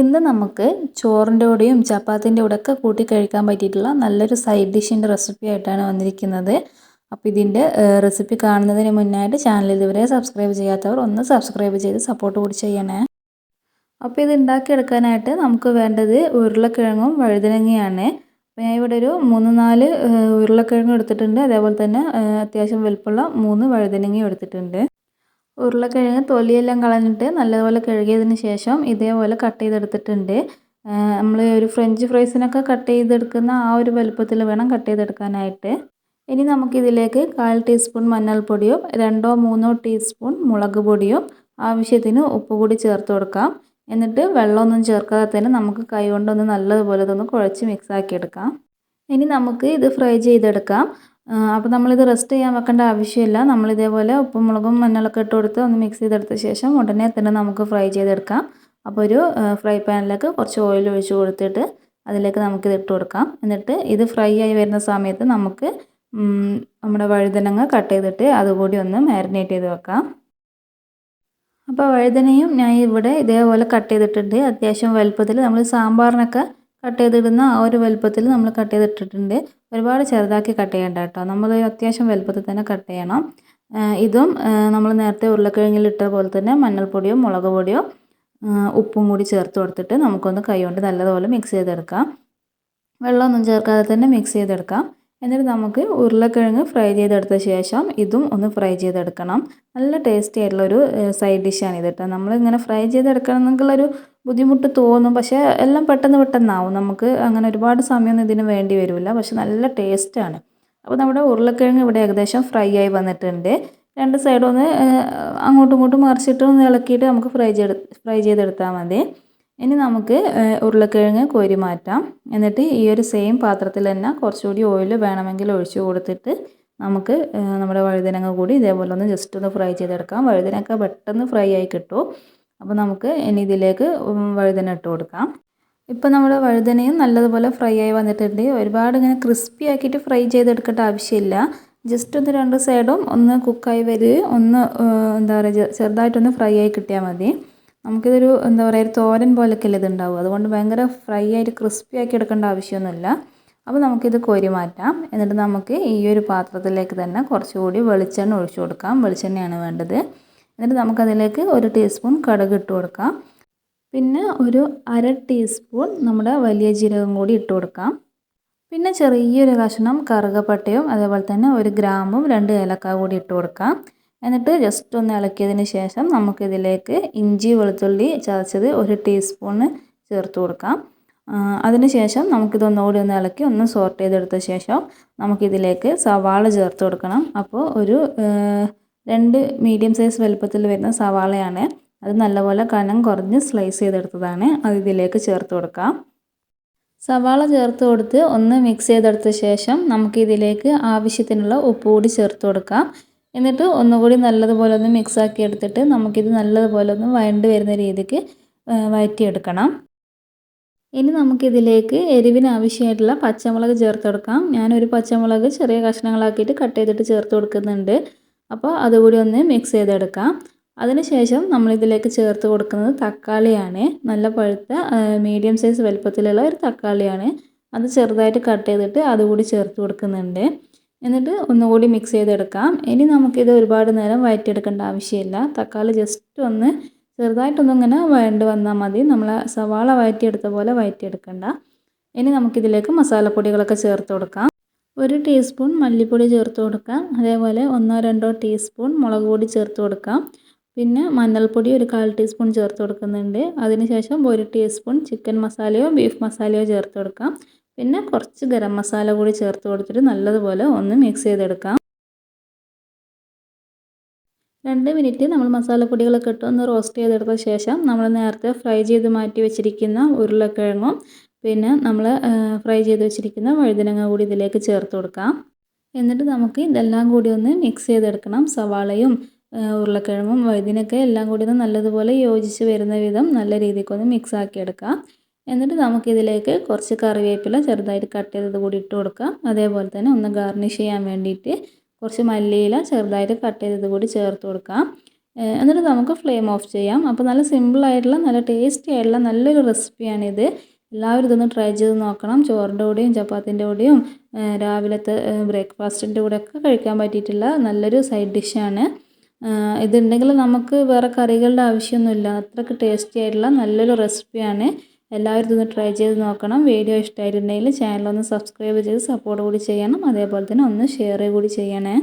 ഇന്ന് നമുക്ക് ചോറിന്റെ കൂടെയും ചപ്പാത്തിന്റെ കൂടെ ഒക്കെ കൂട്ടി കഴിക്കാൻ പറ്റിയിട്ടുള്ള നല്ലൊരു സൈഡ് ഡിഷിന്റെ റെസിപ്പി ആയിട്ടാണ് വന്നിരിക്കുന്നത്. അപ്പോൾ ഇതിന്റെ റെസിപ്പി കാണുന്നതിന് മുന്നായിട്ട് ചാനൽ ഇതുവരെ സബ്സ്ക്രൈബ് ചെയ്യാത്തവർ ഒന്ന് സബ്സ്ക്രൈബ് ചെയ്ത് സപ്പോർട്ട് കൂടി ചെയ്യണേ. അപ്പോൾ ഇത് ഉണ്ടാക്കിയെടുക്കാനായിട്ട് നമുക്ക് വേണ്ടത് ഉരുളക്കിഴങ്ങും വഴുതനങ്ങയാണ്. അപ്പോൾ ഞാൻ ഇവിടെ ഒരു മൂന്ന് നാല് ഉരുളക്കിഴങ്ങ് എടുത്തിട്ടുണ്ട്. അതേപോലെ തന്നെ അത്യാവശ്യം വലുപ്പമുള്ള മൂന്ന് വഴുതനങ്ങയും എടുത്തിട്ടുണ്ട്. ഉരുളക്കിഴങ്ങ് തൊലിയെല്ലാം കളഞ്ഞിട്ട് നല്ലപോലെ കഴുകിയതിന് ശേഷം ഇതേപോലെ കട്ട് ചെയ്തെടുത്തിട്ടുണ്ട്. നമ്മൾ ഒരു ഫ്രഞ്ച് ഫ്രൈസിനൊക്കെ കട്ട് ചെയ്തെടുക്കുന്ന ആ ഒരു വലുപ്പത്തിൽ വേണം കട്ട് ചെയ്തെടുക്കാനായിട്ട്. ഇനി നമുക്കിതിലേക്ക് കാൽ ടീസ്പൂൺ മഞ്ഞൾപ്പൊടിയും രണ്ടോ മൂന്നോ ടീസ്പൂൺ മുളക് പൊടിയും ആവശ്യത്തിന് ഉപ്പ് കൂടി ചേർത്ത് കൊടുക്കാം. എന്നിട്ട് വെള്ളമൊന്നും ചേർക്കാതെ തന്നെ നമുക്ക് കൈ കൊണ്ടൊന്ന് നല്ലതുപോലെ ഇതൊന്ന് കുഴച്ച് മിക്സാക്കിയെടുക്കാം ഇനി നമുക്ക് ഇത് ഫ്രൈ ചെയ്തെടുക്കാം. അപ്പോൾ നമ്മളിത് റെസ്റ്റ് ചെയ്യാൻ വെക്കേണ്ട ആവശ്യമില്ല. നമ്മളിതേപോലെ ഉപ്പും മുളകും മഞ്ഞളൊക്കെ ഇട്ട് കൊടുത്ത് ഒന്ന് മിക്സ് ചെയ്തെടുത്ത ശേഷം ഉടനെ തന്നെ നമുക്ക് ഫ്രൈ ചെയ്തെടുക്കാം. അപ്പോൾ ഒരു ഫ്രൈ പാനിലേക്ക് കുറച്ച് ഓയിൽ ഒഴിച്ച് കൊടുത്തിട്ട് അതിലേക്ക് നമുക്കിത് ഇട്ട് കൊടുക്കാം. എന്നിട്ട് ഇത് ഫ്രൈ ആയി വരുന്ന സമയത്ത് നമുക്ക് നമ്മുടെ വഴുതനങ്ങ കട്ട് ചെയ്തിട്ട് അതുകൂടി ഒന്ന് മാരിനേറ്റ് ചെയ്ത് വെക്കാം. അപ്പോൾ വഴുതനയും ഞാൻ ഇവിടെ ഇതേപോലെ കട്ട് ചെയ്തിട്ടുണ്ട്. അത്യാവശ്യം വലുപ്പത്തിൽ നമ്മൾ സാമ്പാറിനൊക്കെ കട്ട് ചെയ്തിടുന്ന ആ ഒരു വലുപ്പത്തിൽ നമ്മൾ കട്ട് ചെയ്തിട്ടിട്ടുണ്ട്. ഒരുപാട് ചെറുതാക്കി കട്ട് ചെയ്യേണ്ട കേട്ടോ. നമ്മൾ അത്യാവശ്യം വലുപ്പത്തിൽ തന്നെ കട്ട് ചെയ്യണം. ഇതും നമ്മൾ നേരത്തെ ഉരുളക്കിഴങ്ങിൽ ഇട്ട പോലെ തന്നെ മഞ്ഞൾപ്പൊടിയോ മുളക് പൊടിയോ ഉപ്പും കൂടി ചേർത്ത് കൊടുത്തിട്ട് നമുക്കൊന്ന് കൈ കൊണ്ട് നല്ലതുപോലെ മിക്സ് ചെയ്തെടുക്കാം. വെള്ളമൊന്നും ചേർക്കാതെ തന്നെ മിക്സ് ചെയ്തെടുക്കാം. എന്നിട്ട് നമുക്ക് ഉരുളക്കിഴങ്ങ് ഫ്രൈ ചെയ്തെടുത്ത ശേഷം ഇതും ഒന്ന് ഫ്രൈ ചെയ്തെടുക്കണം. നല്ല ടേസ്റ്റി ആയിട്ടുള്ള ഒരു സൈഡ് ഡിഷാണ് ഇത് കേട്ടോ നമ്മളിങ്ങനെ ഫ്രൈ ചെയ്തെടുക്കണം എന്നുള്ളൊരു ബുദ്ധിമുട്ട് തോന്നും. പക്ഷേ എല്ലാം പെട്ടെന്ന് പെട്ടെന്നാവും. നമുക്ക് അങ്ങനെ ഒരുപാട് സമയമൊന്നും ഇതിന് വേണ്ടി വരില്ല പക്ഷെ നല്ല ടേസ്റ്റാണ് അപ്പോൾ നമ്മുടെ ഉരുളക്കിഴങ്ങ് ഇവിടെ ഏകദേശം ഫ്രൈ ആയി വന്നിട്ടുണ്ട്. രണ്ട് സൈഡൊന്ന് അങ്ങോട്ടും ഇങ്ങോട്ടും മറിച്ചിട്ട് ഒന്ന് ഇളക്കിയിട്ട് നമുക്ക് ഫ്രൈ ചെയ്ത് ഫ്രൈ ചെയ്തെടുത്താൽ മതി. ഇനി നമുക്ക് ഉരുളക്കിഴങ്ങ് കോരി മാറ്റാം. എന്നിട്ട് ഈ ഒരു സെയിം പാത്രത്തിൽ തന്നെ കുറച്ചുകൂടി ഓയിൽ വേണമെങ്കിൽ ഒഴിച്ചു കൊടുത്തിട്ട് നമുക്ക് നമ്മുടെ വഴുതനങ്ങ കൂടി ഇതേപോലെ ഒന്ന് ജസ്റ്റ് ഒന്ന് ഫ്രൈ ചെയ്തെടുക്കാം. വഴുതനൊക്കെ പെട്ടെന്ന് ഫ്രൈ ആയി കിട്ടും. അപ്പോൾ നമുക്ക് ഇനി ഇതിലേക്ക് വഴുതന ഇട്ട് കൊടുക്കാം. ഇപ്പോൾ നമ്മുടെ വഴുതനയും നല്ലതുപോലെ ഫ്രൈ ആയി വന്നിട്ടുണ്ട്. ഒരുപാട് ഇങ്ങനെ ക്രിസ്പി ആക്കിയിട്ട് ഫ്രൈ ചെയ്തെടുക്കേണ്ട ആവശ്യമില്ല. ജസ്റ്റ് ഒന്ന് രണ്ട് സൈഡും ഒന്ന് കുക്കായി വരികയും ഒന്ന് എന്താ പറയുക ചെറുതായിട്ടൊന്ന് ഫ്രൈ ആയി കിട്ടിയാൽ മതി. നമുക്കിതൊരു എന്താ പറയുക ഒരു തോരൻ പോലൊക്കെ അല്ലേ ഇതുണ്ടാവും അതുകൊണ്ട് ഭയങ്കര ഫ്രൈ ആയിട്ട് ക്രിസ്പി ആക്കി എടുക്കേണ്ട ആവശ്യമൊന്നുമില്ല. അപ്പോൾ നമുക്കിത് കോരി മാറ്റാം. എന്നിട്ട് നമുക്ക് ഈ ഒരു പാത്രത്തിലേക്ക് തന്നെ കുറച്ചുകൂടി വെളിച്ചെണ്ണ ഒഴിച്ചു കൊടുക്കാം. വെളിച്ചെണ്ണയാണ് വേണ്ടത്. എന്നിട്ട് നമുക്കതിലേക്ക് ഒരു ടീസ്പൂൺ കടുക് ഇട്ട് കൊടുക്കാം. പിന്നെ ഒരു അര ടീസ്പൂൺ നമ്മുടെ വലിയ ജീരകം കൂടി ഇട്ട് കൊടുക്കാം. പിന്നെ ചെറിയൊരു കഷ്ണം കറുകപ്പട്ടയും അതേപോലെ തന്നെ ഒരു ഗ്രാമ്പും രണ്ട് ഏലക്ക കൂടി ഇട്ട് കൊടുക്കാം. എന്നിട്ട് ജസ്റ്റ് ഒന്ന് ഇളക്കിയതിന് ശേഷം നമുക്കിതിലേക്ക് ഇഞ്ചി വെളുത്തുള്ളി ചതച്ചത് ഒരു ടീസ്പൂണ് ചേർത്ത് കൊടുക്കാം. അതിനുശേഷം നമുക്കിതൊന്നുകൂടി ഒന്ന് ഇളക്കി ഒന്ന് സോർട്ട് ചെയ്തെടുത്ത ശേഷം നമുക്കിതിലേക്ക് സവാള ചേർത്ത് കൊടുക്കണം. അപ്പോൾ ഒരു രണ്ട് മീഡിയം സൈസ് വലുപ്പത്തിൽ വരുന്ന സവാളയാണ്. അത് നല്ലപോലെ കനം കുറഞ്ഞ് സ്ലൈസ് ചെയ്തെടുത്തതാണ്. അത് ഇതിലേക്ക് ചേർത്ത് കൊടുക്കാം. സവാള ചേർത്ത് കൊടുത്ത് ഒന്ന് മിക്സ് ചെയ്തെടുത്ത ശേഷം നമുക്കിതിലേക്ക് ആവശ്യത്തിനുള്ള ഉപ്പ് കൂടി ചേർത്ത് കൊടുക്കാം. എന്നിട്ട് ഒന്നുകൂടി നല്ലതുപോലെ ഒന്ന് മിക്സ് ആക്കി എടുത്തിട്ട് നമുക്കിത് നല്ലതുപോലെ ഒന്ന് വഴണ്ട് വരുന്ന രീതിക്ക് വഴറ്റിയെടുക്കണം. ഇനി നമുക്കിതിലേക്ക് എരിവിന് ആവശ്യമായിട്ടുള്ള പച്ചമുളക് ചേർത്ത് കൊടുക്കാം. ഞാനൊരു പച്ചമുളക് ചെറിയ കഷ്ണങ്ങളാക്കിയിട്ട് കട്ട് ചെയ്തിട്ട് ചേർത്ത് കൊടുക്കുന്നുണ്ട്. അപ്പോൾ അതുകൂടി ഒന്ന് മിക്സ് ചെയ്തെടുക്കാം. അതിനുശേഷം നമ്മളിതിലേക്ക് ചേർത്ത് കൊടുക്കുന്നത് തക്കാളിയാണ്. നല്ല പഴുത്ത മീഡിയം സൈസ് വലുപ്പത്തിലുള്ള ഒരു തക്കാളിയാണ്. അത് ചെറുതായിട്ട് കട്ട് ചെയ്തിട്ട് അതുകൂടി ചേർത്ത് കൊടുക്കുന്നുണ്ട്. എന്നിട്ട് ഒന്നുകൂടി മിക്സ് ചെയ്തെടുക്കാം. ഇനി നമുക്കിത് ഒരുപാട് നേരം വഴറ്റിയെടുക്കേണ്ട ആവശ്യമില്ല. തക്കാളി ജസ്റ്റ് ഒന്ന് ചെറുതായിട്ടൊന്നിങ്ങനെ വഴണ്ട് വന്നാൽ മതി. നമ്മൾ സവാള വഴറ്റിയെടുത്ത പോലെ വഴറ്റിയെടുക്കണ്ട ഇനി നമുക്കിതിലേക്ക് മസാലപ്പൊടികളൊക്കെ ചേർത്ത് കൊടുക്കാം. ഒരു ടീസ്പൂൺ മല്ലിപ്പൊടി ചേർത്ത് കൊടുക്കാം. അതേപോലെ ഒന്നോ രണ്ടോ ടീസ്പൂൺ മുളക് പൊടി ചേർത്ത് കൊടുക്കാം. പിന്നെ മഞ്ഞൾപ്പൊടി ഒരു കാൽ ടീസ്പൂൺ ചേർത്ത് കൊടുക്കുന്നുണ്ട്. അതിനുശേഷം ഒരു ടീസ്പൂൺ ചിക്കൻ മസാലയോ ബീഫ് മസാലയോ ചേർത്ത് കൊടുക്കാം. പിന്നെ കുറച്ച് ഗരം മസാല കൂടി ചേർത്ത് കൊടുത്തിട്ട് നല്ലതുപോലെ ഒന്ന് മിക്സ് ചെയ്തെടുക്കാം. രണ്ട് മിനിറ്റ് നമ്മൾ മസാലപ്പൊടികളൊക്കെ ഇട്ട് ഒന്ന് റോസ്റ്റ് ചെയ്തെടുത്ത ശേഷം നമ്മൾ നേരത്തെ ഫ്രൈ ചെയ്ത് മാറ്റി വെച്ചിരിക്കുന്ന ഉരുളക്കിഴങ്ങും പിന്നെ നമ്മൾ ഫ്രൈ ചെയ്ത് വെച്ചിരിക്കുന്ന വഴുതനങ്ങ കൂടി ഇതിലേക്ക് ചേർത്ത് കൊടുക്കാം. എന്നിട്ട് നമുക്ക് ഇതെല്ലാം കൂടി ഒന്ന് മിക്സ് ചെയ്തെടുക്കണം. സവാളയും ഉരുളക്കിഴങ്ങും വഴുതിനൊക്കെ എല്ലാം കൂടി ഒന്ന് നല്ലതുപോലെ യോജിച്ച് വരുന്ന വിധം നല്ല രീതിക്കൊന്ന് മിക്സ് ആക്കി എടുക്കാം എന്നിട്ട് നമുക്കിതിലേക്ക് കുറച്ച് കറിവേപ്പില ചെറുതായിട്ട് കട്ട് ചെയ്തത് കൂടി ഇട്ട് കൊടുക്കാം. അതേപോലെ തന്നെ ഒന്ന് ഗാർണിഷ് ചെയ്യാൻ വേണ്ടിയിട്ട് കുറച്ച് മല്ലിയില ചെറുതായിട്ട് കട്ട് ചെയ്തത് കൂടി ചേർത്ത് കൊടുക്കാം. എന്നിട്ട് നമുക്ക് ഫ്ലെയിം ഓഫ് ചെയ്യാം. അപ്പോൾ നല്ല സിമ്പിളായിട്ടുള്ള നല്ല ടേസ്റ്റി ആയിട്ടുള്ള നല്ലൊരു റെസിപ്പിയാണിത് എല്ലാവരും ഇതൊന്ന് ട്രൈ ചെയ്ത് നോക്കണം. ചോറിന്റെ കൂടെയും ചപ്പാത്തിന്റെ കൂടെയും രാവിലത്തെ ബ്രേക്ക്ഫാസ്റ്റിന്റെ ഒക്കെ കഴിക്കാൻ പറ്റിയിട്ടുള്ള നല്ലൊരു സൈഡ് ഡിഷാണ് ഇതുണ്ടെങ്കിൽ നമുക്ക് വേറെ കറികളുടെ ആവശ്യമൊന്നുമില്ല. അത്രയ്ക്ക് ടേസ്റ്റി ആയിട്ടുള്ള നല്ലൊരു റെസിപ്പിയാണ് എല്ലാവരും ഇതൊന്ന് ട്രൈ ചെയ്ത് നോക്കണം. വീഡിയോ ഇഷ്ടമായിട്ടുണ്ടെങ്കിൽ ചാനലൊന്ന് സബ്സ്ക്രൈബ് ചെയ്ത് സപ്പോർട്ട് കൂടി ചെയ്യണം. അതേപോലെ തന്നെ ഒന്ന് ഷെയർ കൂടി ചെയ്യണേ.